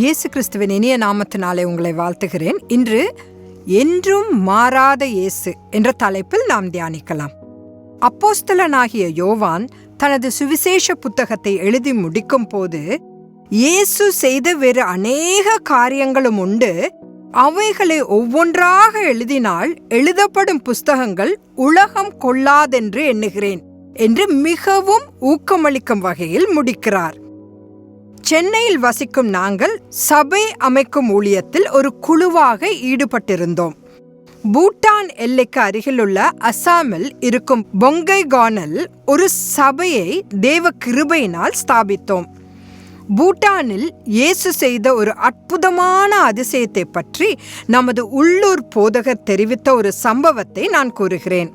இயேசு கிறிஸ்துவின் இனிய நாமத்தினாலே உங்களை வாழ்த்துகிறேன். இன்று என்றும் மாறாத இயேசு என்ற தலைப்பில் நாம் தியானிக்கலாம். அப்போஸ்தலனாகிய யோவான் தனது சுவிசேஷ புத்தகத்தை எழுதி முடிக்கும் போது இயேசு செய்த வேறு அநேக காரியங்களும் உண்டு. அவைகளை ஒவ்வொன்றாக எழுதினால் எழுதப்படும் புஸ்தகங்கள் உலகம் கொள்ளாதென்று எண்ணுகிறேன் என்று மிகவும் ஊக்கமளிக்கும் வகையில் முடிக்கிறார். சென்னையில் வசிக்கும் நாங்கள் சபை அமைக்கும் ஊழியத்தில் ஒரு குழுவாக ஈடுபட்டிருந்தோம். பூட்டான் எல்லைக்கு அருகிலுள்ள அசாமில் இருக்கும் பொங்கைகானில் ஒரு சபையை தேவ கிருபையினால் ஸ்தாபித்தோம். பூட்டானில் இயேசு செய்த ஒரு அற்புதமான அதிசயத்தை பற்றி நமது உள்ளூர் போதகர் தெரிவித்த ஒரு சம்பவத்தை நான் கூறுகிறேன்.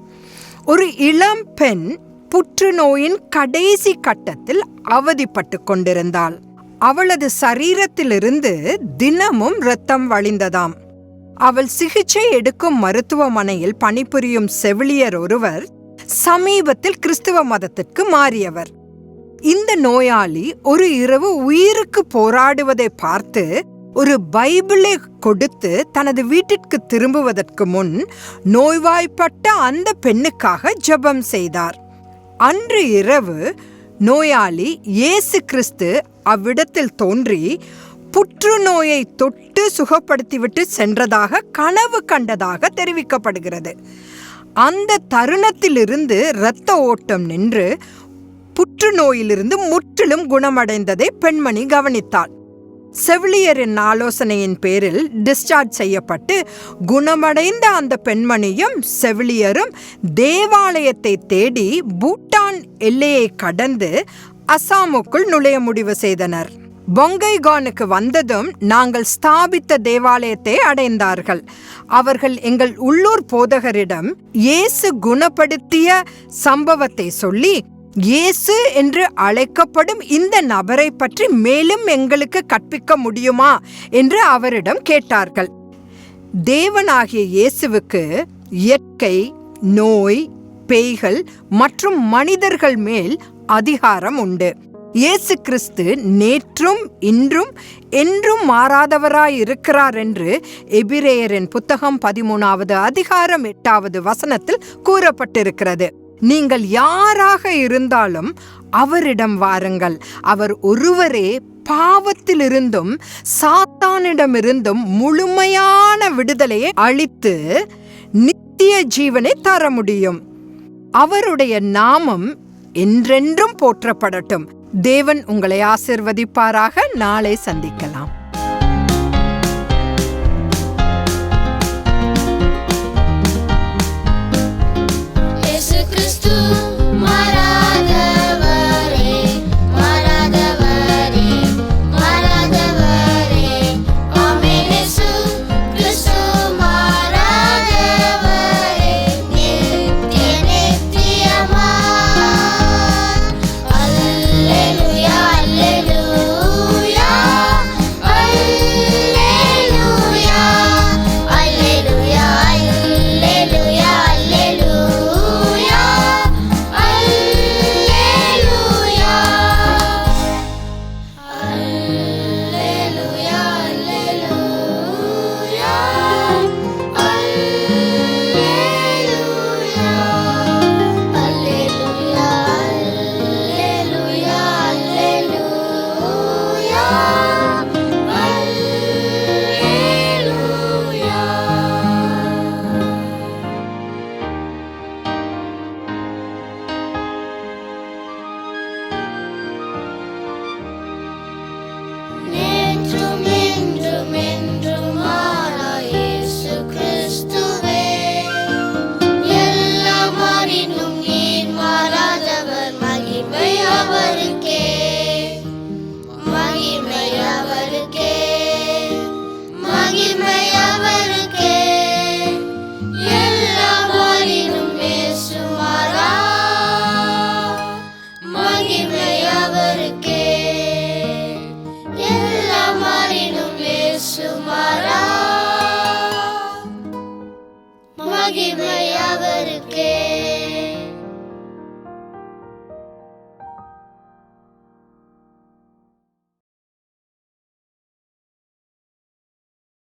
ஒரு இளம் பெண் புற்றுநோயின் கடைசி கட்டத்தில் அவதிப்பட்டு கொண்டிருந்தாள். அவளது சரீரத்திலிருந்து தினமும் இரத்தம் வழிந்ததாம். அவள் சிகிச்சை எடுக்கும் மருத்துவமனையில் பணிபுரியும் செவிலியர் ஒருவர் சமீபத்தில் கிறிஸ்துவ மதத்திற்கு மாறியவர். இந்த நோயாளி ஒரு இரவு உயிருக்கு போராடுவதை பார்த்து ஒரு பைபிளை கொடுத்து தனது வீட்டிற்கு திரும்புவதற்கு முன் நோய்வாய்ப்பட்ட அந்த பெண்ணுக்காக ஜெபம் செய்தார். அன்று இரவு நோயாளி இயேசு கிறிஸ்து அவ்விடத்தில் தோன்றி புற்றுநோயை தொட்டு சுகப்படுத்திவிட்டு சென்றதாக கனவு கண்டதாக தெரிவிக்கப்படுகிறது. அந்த தருணத்திலிருந்து இரத்த ஓட்டம் நின்று புற்றுநோயிலிருந்து முற்றிலும் குணமடைந்ததை பெண்மணி கவனித்தாள். செவிலியரின் ஆலோசனையின் பேரில் டிஸ்சார்ஜ் செய்யப்பட்டு குணமடைந்த அந்த பெண்மணியும் செவிலியரும் தேவாலயத்தை தேடி பூட்டான் எல்லையை கடந்து அசாமுக்குள் நுழைய முடிவு செய்தனர். பொங்கைகானுக்கு வந்ததும் நாங்கள் ஸ்தாபித்த தேவாலயத்தை அடைந்தார்கள். அவர்கள் எங்கள் உள்ளூர் போதகரிடம் இயேசு குணப்படுத்திய சம்பவத்தை சொல்லி இயேசு என்று அழைக்கப்படும் இந்த நபரை பற்றி மேலும் எங்களுக்கு கற்பிக்க முடியுமா என்று அவரிடம் கேட்டார்கள். தேவனாகிய இயேசுவுக்கு இயற்கை நோய் பேய்கள் மற்றும் மனிதர்கள் மேல் அதிகாரம் உண்டு. இயேசு கிறிஸ்து நேற்றும் இன்றும் என்றும் மாறாதவராய் இருக்கிறார் என்று எபிரேயரின் புத்தகம் பதிமூணாவது அதிகாரம் எட்டாவது வசனத்தில் கூறப்பட்டிருக்கிறது. நீங்கள் யாராக இருந்தாலும் அவரிடம் வாருங்கள். அவர் ஒருவரே பாவத்திலிருந்தும் சாத்தானிடமிருந்தும் முழுமையான விடுதலையை அளித்து நித்திய ஜீவனை தர முடியும். அவருடைய நாமம் என்றென்றும் போற்றப்படட்டும். தேவன் உங்களை ஆசிர்வதிப்பாராக. நாளை சந்திக்கலாம். give me